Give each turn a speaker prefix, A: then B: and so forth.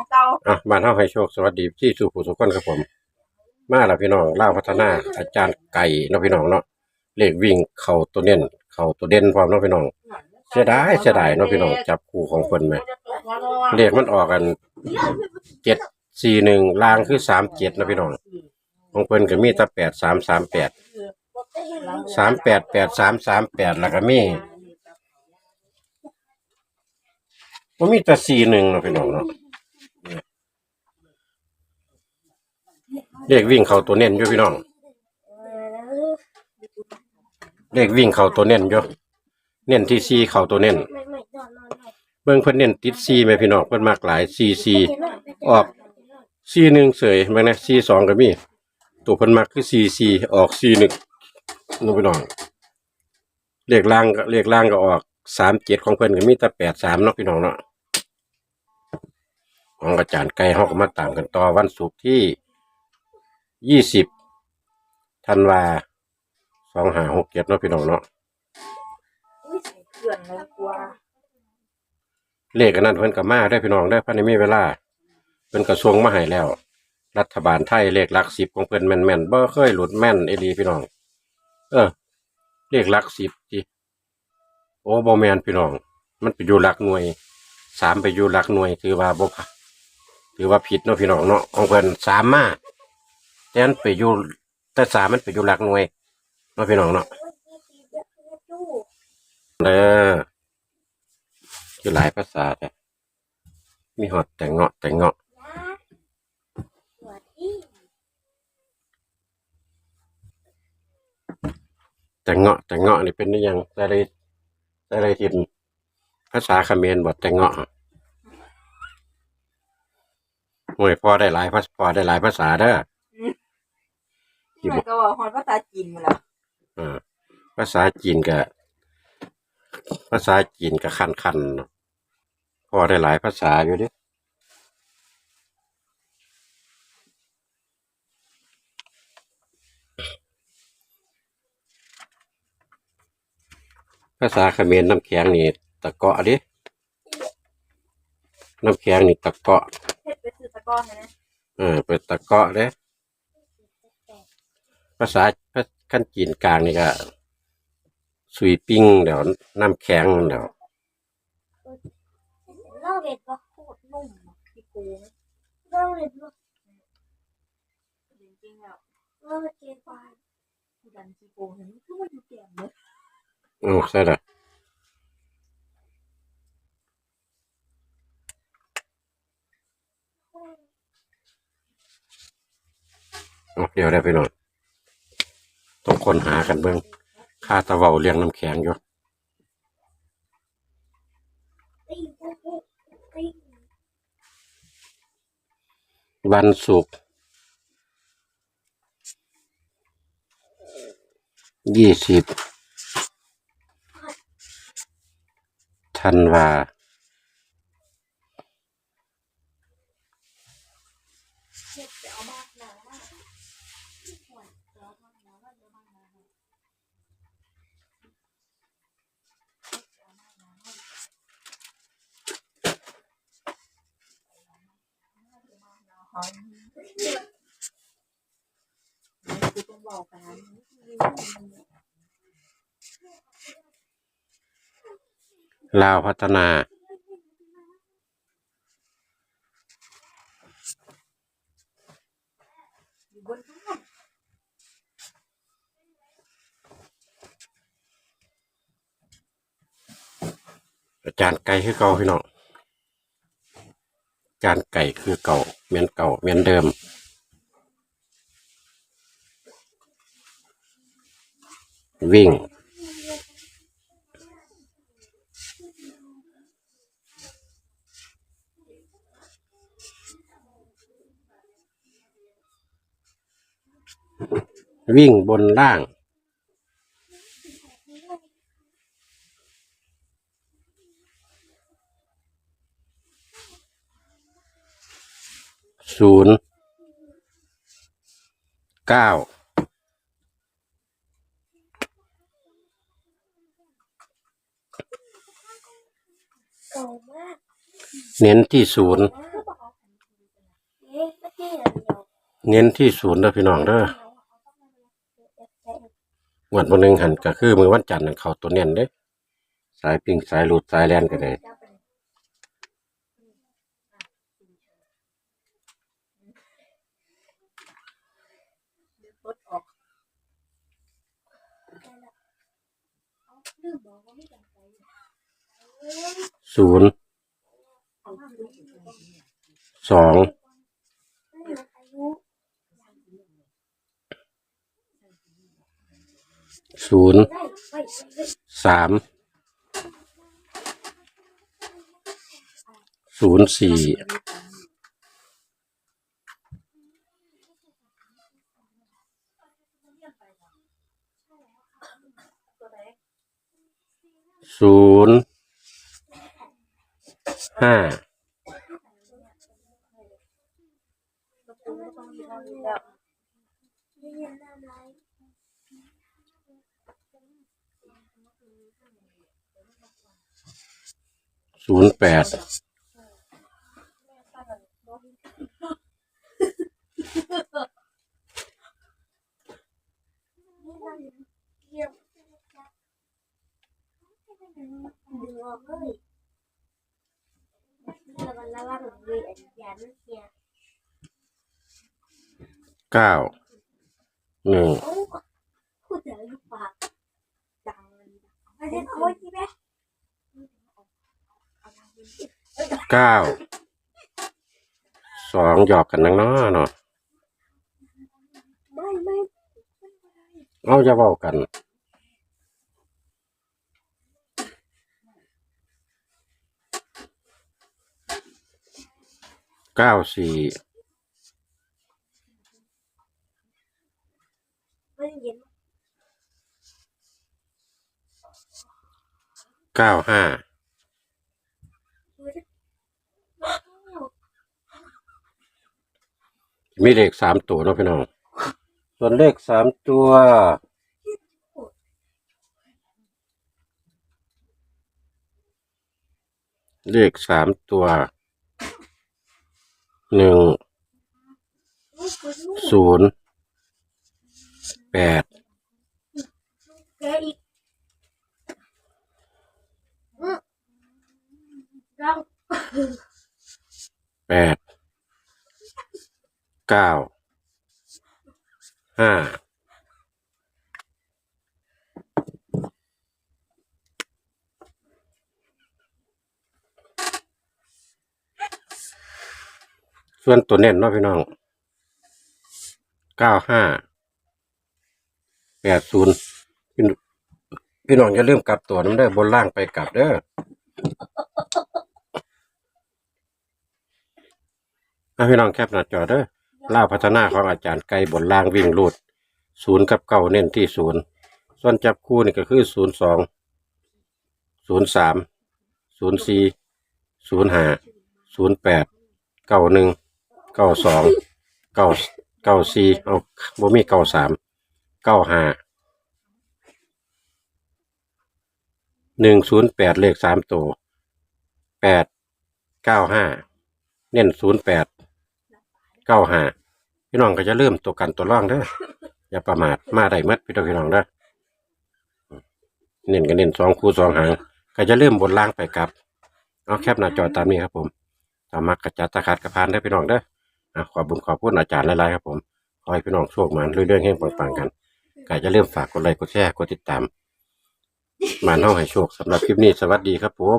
A: ของเก่า
B: อะบ้านเฮาให้โชคสวัสดีที่สู่ผู้สุขคนครับผม มาแล้วพี่น้องล่าวพัฒนา อาจารย์ไก่เนาะพี่น้องเนาะเลขวิ่งเข้าตัวเน้นเข้าตัวเด่นพร้อมเนาะพี่น้องเสียดายเสียดายเนาะพี่น้องจับคู่ของเพิ่นแหมเลขมันออกกัน741ล่างคือ37นาะพี่น้องของเพิ่นก็มีแต่8338 388338แปดหล้วก็มีบ่มีแต่41เนาะพี่น้องเนาะ เลขวิ่งเข้าตัวเน้นอยู่พี่น้อง เลขวิ่งเข้าตัวเน้นอยู่เน้นที่ซีเข้าตัวเน้น
C: ไม่ไม่นอนนอนนอ
B: งเพิ่นเน้นติดซีไหมพี่น้องเพิ่นมากหลายซีซีออกซีหนึ่งเสยแม่งนะซีสองก็มี ตัวเพิ่นมักคือซีซีออกซีหนึ่งนู่นพี่น้อง เลขล่างก็เลขล่างก็ออกสามเจ็ดของเพิ่นก็มีแต่แปดสามเนาะพี่น้องเนาะของอาจารย์ไก่เฮาก็มาตามกันต่อวันศุกร์ที่ ยี่สิบธันวาสองห้าหกเจ็ดเนาะพี่น้องเนาะ
A: อุ้ยใส่เกลื่อนเลยกลัว
B: เลขอันนั้นเพิ่นก็มาได้อพี่น้องได้อพันในมีเวลาเพิ่นกระทรวงมาให้แล้ว รัฐบาลไทยเลขหลักสิบของเพิ่นแม่นแม่นๆบ่เคยหลุดแม่นเอหลีพี่น้อง เออ เลขหลักสิบจิโอ้บ่แม่นพี่น้อง มันไปอยู่หลักหน่วยสามไปอยู่หลักหน่วย ถือว่าบ่พะถือว่าผิดเนาะพี่น้องเนาะของเพิ่นสามมา แต่มันไปอยู่แต่สามมันไปอยู่หลักหน่วยเนาะพี่น้องเนาะเออคือหลายภาษาแต่มีหอดแต่เงาะแต่เงาะแต่เงาะแต่เงาะนี่เป็นได้ยังแต่ไรแต่ไรทินภาษาเขมรบทแต่เงาะห่วยพอได้หลายพอได้หลายภาษาเด้อ
A: ที่มันก็บอกฮอนภาษาจีนมาแล้ว
B: เออภาษาจีนกับภาษาจีนกับคันคันๆเนาะพอได้หลายภาษาอยู่เดิภาษาเขมรน้ำแข็งนี่ตะเกาะเดิน้ำแข็งนี่ตะเกาะ
A: เฮ็ดไปซื้อตะกร้อให้นะ
B: เออเป็นตะเกาะเด้ ภาษาขั้นจีนกลางนี่ก็สุยปิ้งเดี๋ยวน้ำแข็งเดี๋ยว
C: เล่าเด็ดปะ
A: โคตรนุ่มอะพี่ปู
C: เล่าเด็ดปะ
A: จริงๆแล้ว
C: เล่าเด็ดปะ
A: ผู้ดันพี่ปูเห็นคือว่าอยู่แก่มเลย
B: โอ้ใช่ละเดี๋ยวได้ไปนอย คนหากันเบิ่งค่าตะเวาเลี้ยงน้ำแข็งอยู่วันศุกร์ยี่สิบธันวา
A: ฮอนกูต้องบอกกันะ
B: ลาวพัฒนา
A: อา
B: จารย์ไก่คือเก่าพี่น้อง จารไก่คือเก่าเมียนเก่าเมียนเดิม วิ่ง วิ่งบนล่าง ศูนย์เก้า
C: เน้
B: นที่ศูนย์
C: เน้
B: นที่ศูนย์เด้อพี่น้องเด้อวดวันหนึ่งหันก็คือมือวันจันทร์นั่นเขาตัวเนียนเด้ สายปิงสายหลุดสายแลนก็ได้
A: รถออก
C: ลืมบอกว่าไม่จำใจ
B: ศูนย์
A: สอ
B: งศูนย์สามศูนย์สี่ศูนย์ ห้าศูนย์แปด
C: เรียนดึงออกเลยะวังระวังเลยอันยานเสีย
B: เก้าหนึ่ง
C: โอ้พูดแต่ลูกปากดังเลยอันนี้เอาไว้ที่แม่
B: เก้าสองหยอกกันนังนาะเนาะ
C: ไม่ไม่
B: เอาจะเว้ากัน เก้าสี่
C: ไม่เย็น
B: เก้าห้ามีเลขสามตัวเนาะพี่น้อง ส่วนเลขสามตัวเลขสามตัว หนึ่งศูนย์แปด
C: แป
B: ดเก้าห้า ส่วนตัวเน้นเนาะพี่น้องเก้าห้าแปดศูนย์พี่น้องพี่น้องอย่าลืมกลับตัวน้ำเด้บนล่างไปกลับเด้อเอาพี่น้องแคปหน้าจอเด้อล่าพัฒนาของอาจารย์ไกลบนล่างวิ่งรูดศูนย์กับเก้าเน้นที่ศูนย์ส่วนจับคู่นี่ก็คือศูนย์สองศูนย์สามศูนย์สี่ศูนย์ห้าศูนย์แปดเก้าหนึ่ง ก้าสองเก้าเก้าสี่เอาบ่มีเก้าสามเก้าห้าหนึ่งศูนย์แปดเลขสามตัวแปดเก้าห้าเน้นศูนย์แปดเก้าห้าพี่น้องก็จะเริ่มตัวกันตัวร่องเด้ออย่าประมาทมาได้มัดพี่น้องพี่น้องเด้อเน้นก็เน้นสองคู่สองหางก็จะเริ่มบนล่างไปกลับ เอาแคปหน้าจอตามนี้ครับผมตามมักกระจัดตะขาดกระพานได้พี่น้องเด้อ อะขอบุญขอบคุณอาจารย์หลายๆครับผมขอให้พี่น้องโชคมันเรื่อยๆให้ปังๆกันก็จะเริ่าลืมฝากกดไลค์กดแชร์กดติดตามมานเฮาให้โชคสำหรับคลิปนี้สวัสดีครับผม